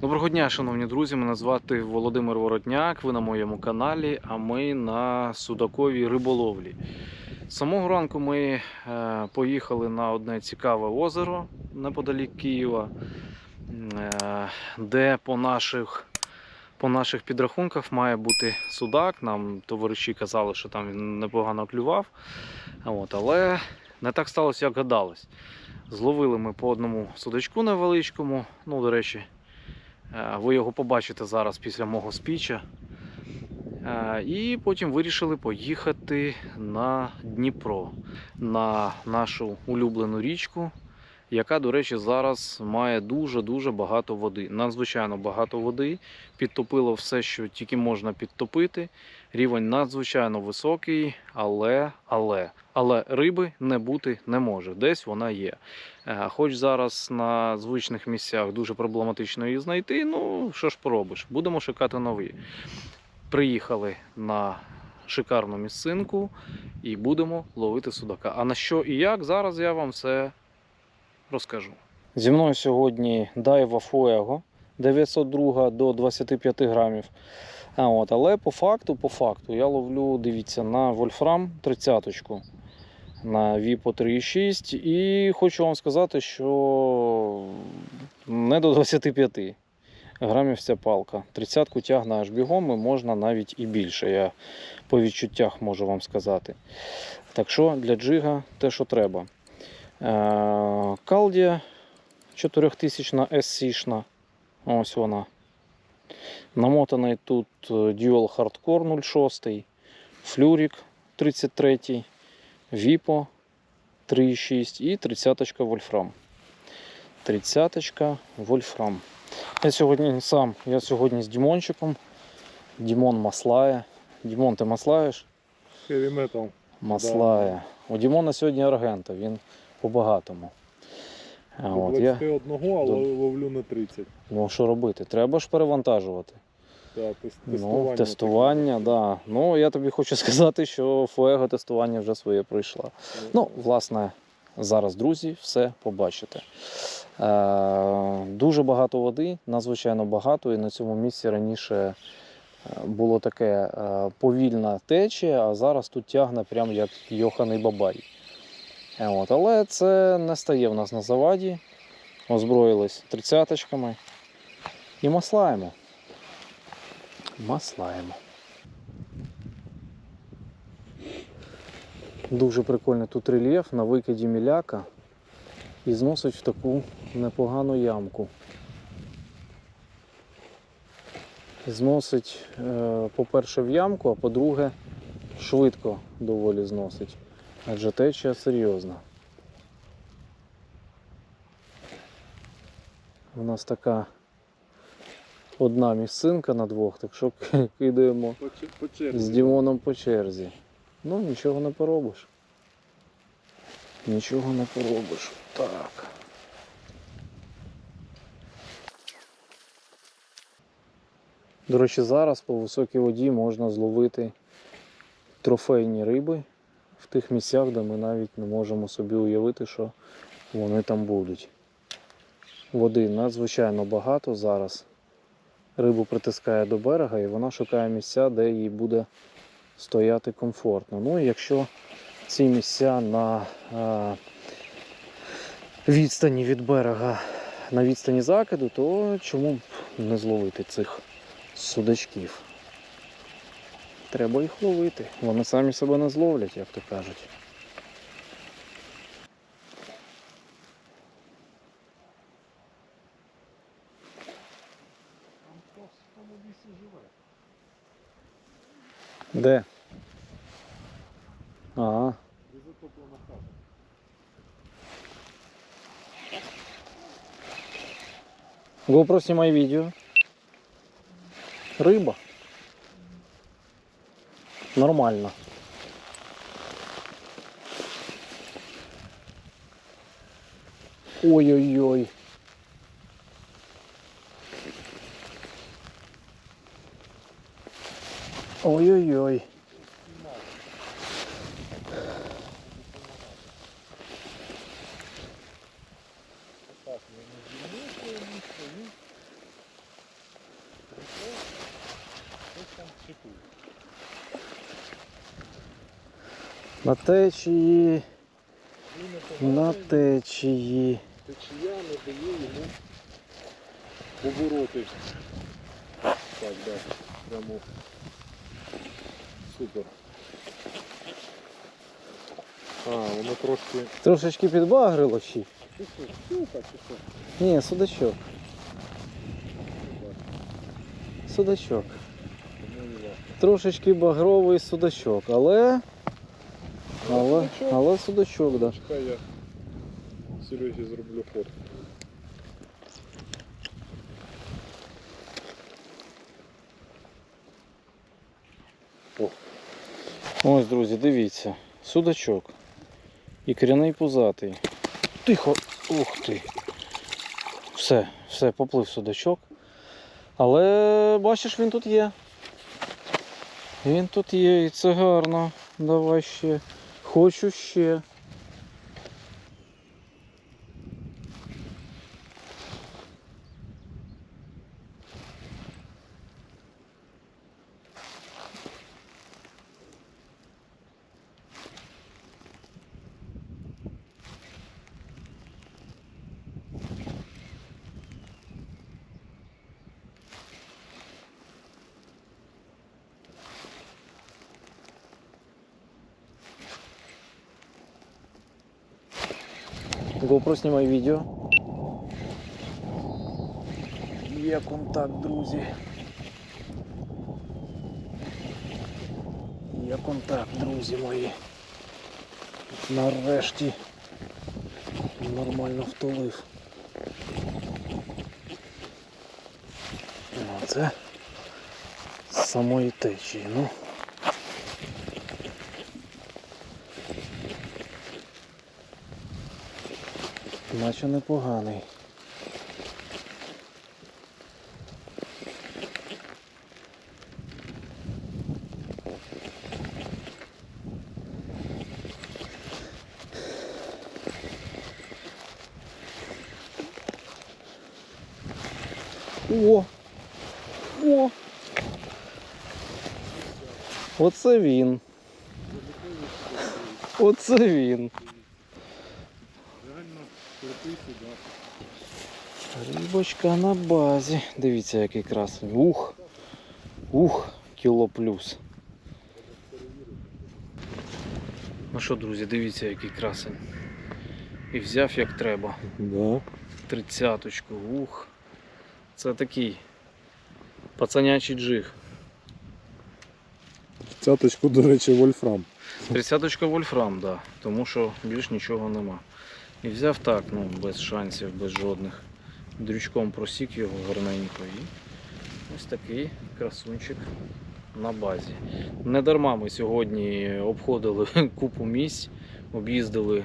Доброго дня, шановні друзі. Мене звати Володимир Воротняк. Ви на моєму каналі, а ми на судаковій риболовлі. З самого ранку ми е, поїхали на одне цікаве озеро неподалік Києва, е, де по наших, по наших підрахунках має бути судак. Нам товариші казали, що там він непогано клював. От, але не так сталося, як гадалось. Зловили ми по одному судачку невеличкому. Ну, до речі, Ви його побачите зараз після мого спіча. Е, І потім вирішили поїхати на Дніпро, на нашу улюблену річку, яка, до речі, зараз має дуже-дуже багато води. Надзвичайно багато води. Підтопило все, що тільки можна підтопити. Рівень надзвичайно високий, але, але, але риби не бути не може. Десь вона є. Е, Хоч зараз на звичних місцях дуже проблематично її знайти, ну що ж поробиш, будемо шукати нові. Приїхали на шикарну місцинку і будемо ловити судака. А на що і як, зараз я вам все розкажу. Зі мною сьогодні Дайва Фуего 902 до 25 грамів. А от, але по факту, по факту, я ловлю, дивіться, на Вольфрам 30-ку. на Віпо 3,6 і хочу вам сказати, що не до 25 грамів ця палка. 30-ку тягне аж бігом і можна навіть і більше. Я по відчуттях можу вам сказати. Так що для джига те, що треба. Е, Калдія 4000 SC-шна. Ось вона. Намотаний тут е, Dual Hardcore 06, Флюрік 33, Віпо 3,6 і 30 Вольфрам. 30 Вольфрам. Я сьогодні сам, я сьогодні з Дімончиком. Дімон маслає. Дімон, ти маслаєш? Heavy metal. Маслає. У Дімона сьогодні аргента, він по-багатому. До от, я, 21, але До- ловлю на 30. ну що робити? Треба ж перевантажувати. Та, тест- Ну, тестування. тестування, так. Да. Ну, я тобі хочу сказати, що Фуего тестування вже своє пройшло. Ну, власне, зараз, друзі, все побачите. Е, дуже багато води, надзвичайно багато, і на цьому місці раніше е, було таке е, повільна течія, а зараз тут тягне прям як йоханий бабай. От, але це не стає в нас на заваді. Озброїлись тридцяточками і маслаємо. Маслаємо. Дуже прикольний тут рельєф на викиді міляка і зносить в таку непогану ямку. Зносить, е, по-перше, в ямку, а по-друге, швидко доволі зносить. Адже течія серйозна. У нас така одна місцинка на двох, так що кидаємо По, з Дімоном по черзі. Ну, нічого не поробиш. Нічого не поробиш. Так. До речі, зараз по високій воді можна зловити трофейні риби тих місцях, де ми навіть не можемо собі уявити, що вони там будуть. Води надзвичайно багато зараз. Рибу притискає до берега і вона шукає місця, де їй буде стояти комфортно. Ну і якщо ці місця на е, відстані від берега, на відстані закиду, то чому б не зловити цих судачків? Треба їх ловити. Вони самі себе не зловлять, як то кажуть. Де? Ага. GoPro снимай видео. Рыба. Нормально. Ой-ой-ой. Ой-ой-ой. Так, я не знімаю, що я місце, прийшов, хтось там чекує. На течії, на течії. Течія не дає йому побороти. Так, да. Прямо супер. А, воно трошки. Трошечки підбагрило ще. Ні, судачок. Судачок. Важко. Трошечки багровий судачок, але. Але, але судачок, да. Чекай, я Сережі зроблю фотку. Ось, друзі, дивіться. Судачок. І кряний пузатий. Тихо. Ух ти. Все, все, поплив судачок. Але бачиш, він тут є. Він тут є, і це гарно. Давай ще. Хочу ще. GoPro знімай відео. Є контакт, друзі. Є контакт, друзі мої. Нарешті нормально втулив. Ну, це з самої течії, ну. Наче непоганий. О! О! Оце він. Оце він. Рибочка на базі. Дивіться, який красивий. Ух! Ух, кіло плюс. Ну що, друзі, дивіться, який красень. І взяв як треба. Да. Тридцяточку. Ух. Це такий пацанячий джиг. Цяточку, до речі, вольфрам. Тридцяточка вольфрам, да. Тому що більш нічого нема. І взяв так, ну, без шансів, без жодних. Дрючком просік його гарненько і ось такий красунчик на базі. Не дарма ми сьогодні обходили купу місць, об'їздили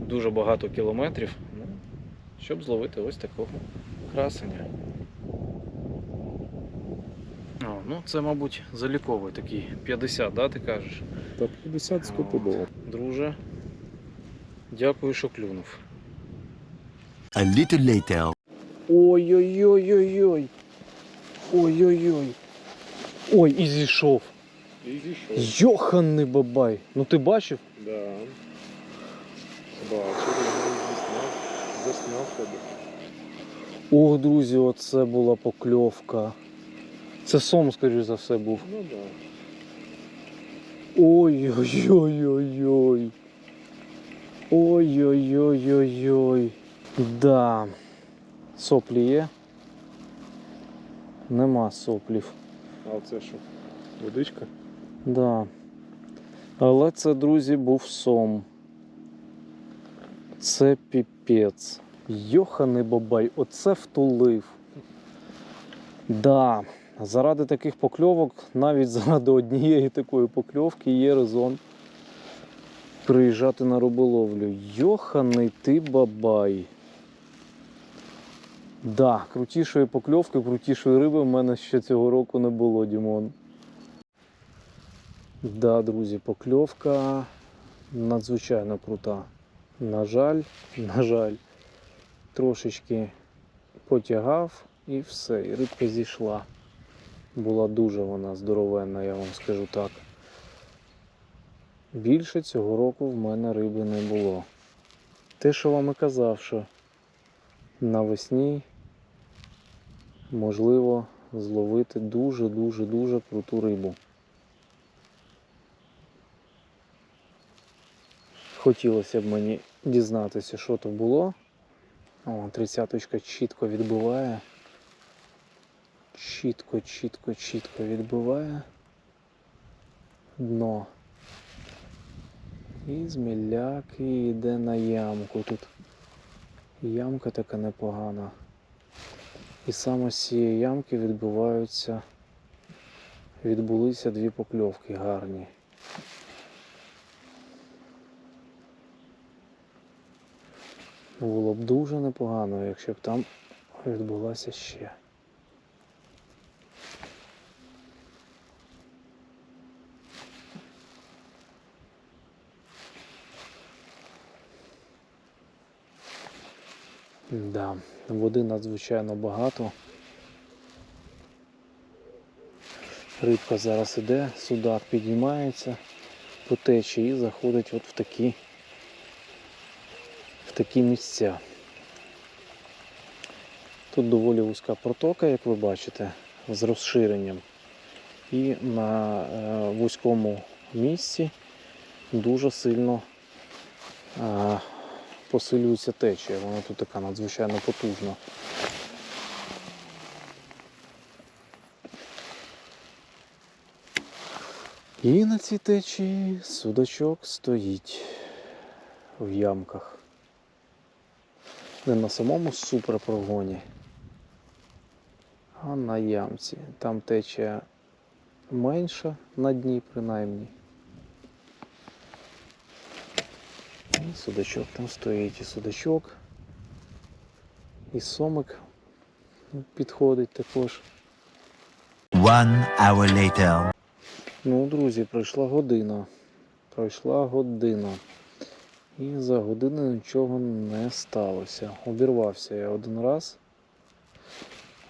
дуже багато кілометрів, ну, щоб зловити ось такого красення. О, ну це, мабуть, заліковий такий 50, да, ти кажеш? Та 50 стопудово. Друже, дякую, що клюнув. A little later. Ой-ой-ой-ой-ой. Ой-ой-ой. Ой, і зійшов. І зійшов. Йоханний бабай. Ну ти бачив? Да. Бачив, я засняв. Засняв тебе. О, друзі, оце була покльовка. Це сом, скоріш за все, був. Ну да. Ой-ой-ой-ой-ой. Ой-ой-ой-ой-ой. Да. Соплі є? Нема соплів. А це що? Водичка? Да. Але це, друзі, був сом. Це піпець. Йоханий бабай, оце втулив. Да. Заради таких покльовок, навіть заради однієї такої покльовки є резон приїжджати на риболовлю. Йоханий ти бабай. Да, крутішої покльовки, крутішої риби в мене ще цього року не було, Дімон. Да, друзі, покльовка надзвичайно крута. На жаль, на жаль, трошечки потягав і все, і рибка зійшла. Була дуже вона здоровенна, я вам скажу так. Більше цього року в мене риби не було. Те, що вам і казав, що навесні можливо зловити дуже-дуже-дуже круту рибу. Хотілося б мені дізнатися, що то було. О, тридцяточка чітко відбиває. Чітко, чітко, чітко відбиває дно. І зміляк і йде на ямку. Тут ямка така непогана. І саме з цієї ямки відбуваються, відбулися дві покльовки гарні. Було б дуже непогано, якщо б там відбулася ще. Да, води надзвичайно багато. Рибка зараз іде, судак піднімається по течії і заходить от в такі, в такі місця. Тут доволі вузька протока, як ви бачите, з розширенням. І на е, вузькому місці дуже сильно е, посилюється течія. Вона тут така надзвичайно потужна. І на цій течії судачок стоїть в ямках. Не на самому суперпрогоні, а на ямці. Там течія менша на дні принаймні. Судачок там стоїть, і судачок, і сомик підходить також. One hour later. Ну, друзі, пройшла година. Пройшла година. І за годину нічого не сталося. Обірвався я один раз.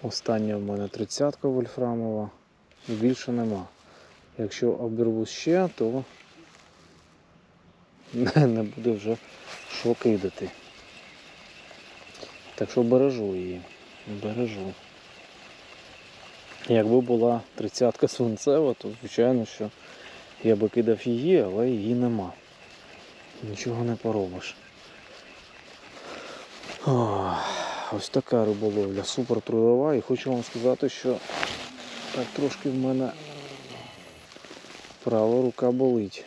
Остання в мене тридцятка вольфрамова. Більше нема. Якщо обірву ще, то не буде вже що кидати. Так що бережу її. Бережу. Якби була тридцятка свинцева, то звичайно, що я би кидав її, але її нема. Нічого не поробиш. Ох, ось така риболовля, супер трудова. І хочу вам сказати, що так трошки в мене права рука болить.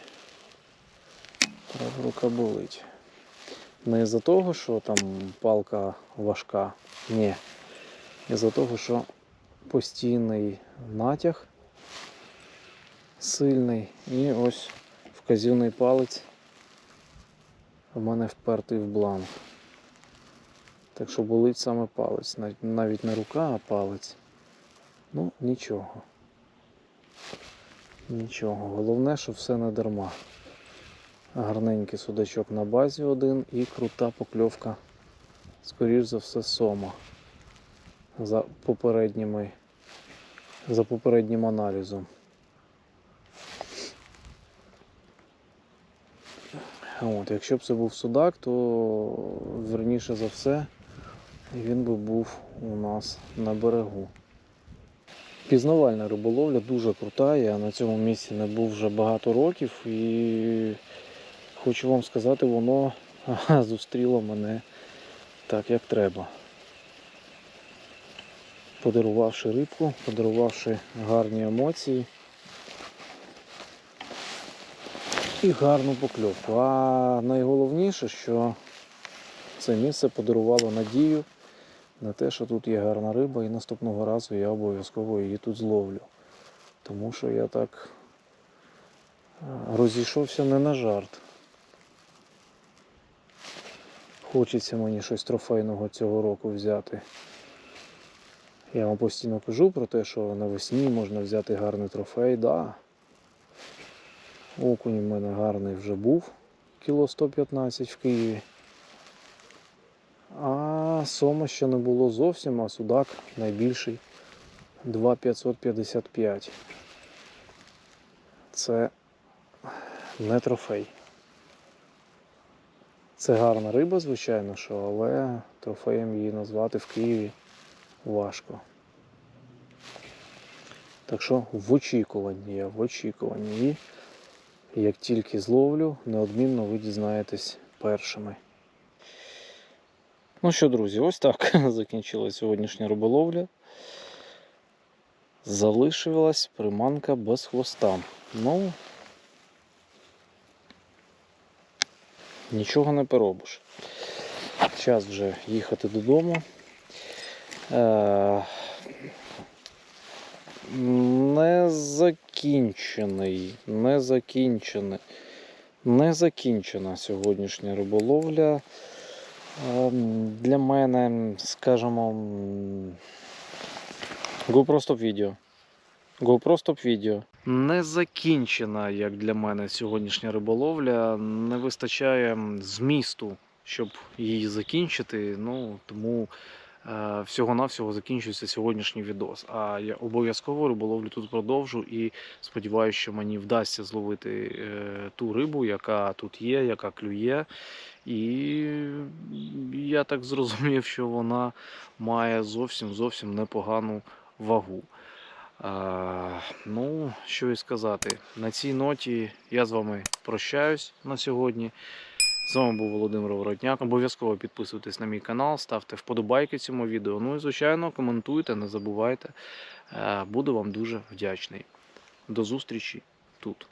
Права рука болить. Не із-за того, що там палка важка. Ні. Із-за того, що постійний натяг сильний і ось вказівний палець у мене впертий в бланк. Так що болить саме палець, навіть не рука, а палець. Ну, нічого. Нічого. Головне, що все не дарма. Гарненький судачок на базі один і крута покльовка, скоріш за все, сома за попередніми, за попереднім аналізом. От, якщо б це був судак, то верніше за все він би був у нас на берегу. Пізнавальна риболовля дуже крута. Я на цьому місці не був вже багато років і хочу вам сказати, воно зустріло мене так, як треба подарувавши рибку, подарувавши гарні емоції і гарну покльовку. А найголовніше, що це місце подарувало надію на те, що тут є гарна риба, і наступного разу я обов'язково її тут зловлю. Тому що я так е, розійшовся не на жарт. Хочеться мені щось трофейного цього року взяти. Я вам постійно кажу про те, що навесні можна взяти гарний трофей, да. Окунь в мене гарний вже був, кіло 115 в Києві. А сома ще не було зовсім, а судак найбільший 2,555. Це не трофей. Це гарна риба, звичайно, що, але трофеєм її назвати в Києві важко. Так що в очікуванні я, в очікуванні. І як тільки зловлю, неодмінно ви дізнаєтесь першими. Ну що, друзі, ось так закінчилась сьогоднішня риболовля. Залишилась приманка без хвоста. Ну, нічого не поробиш. Час вже їхати додому. Е, не закінчений, не закінчена сьогоднішня риболовля. Ем, Для мене, скажімо, GoPro Stop відео. GoPro Stop відео. Не закінчена, як для мене, сьогоднішня риболовля. Не вистачає змісту, щоб її закінчити. Ну, тому е, всього-навсього закінчується сьогоднішній відос. А я обов'язково риболовлю тут продовжу і сподіваюся, що мені вдасться зловити е, ту рибу, яка тут є, яка клює. І я так зрозумів, що вона має зовсім зовсім непогану вагу. Ну, що і сказати. На цій ноті я з вами прощаюсь на сьогодні. З вами був Володимир Воротняк. Обов'язково підписуйтесь на мій канал, ставте вподобайки цьому відео. Ну і, звичайно, коментуйте, не забувайте. Е, Буду вам дуже вдячний. До зустрічі тут.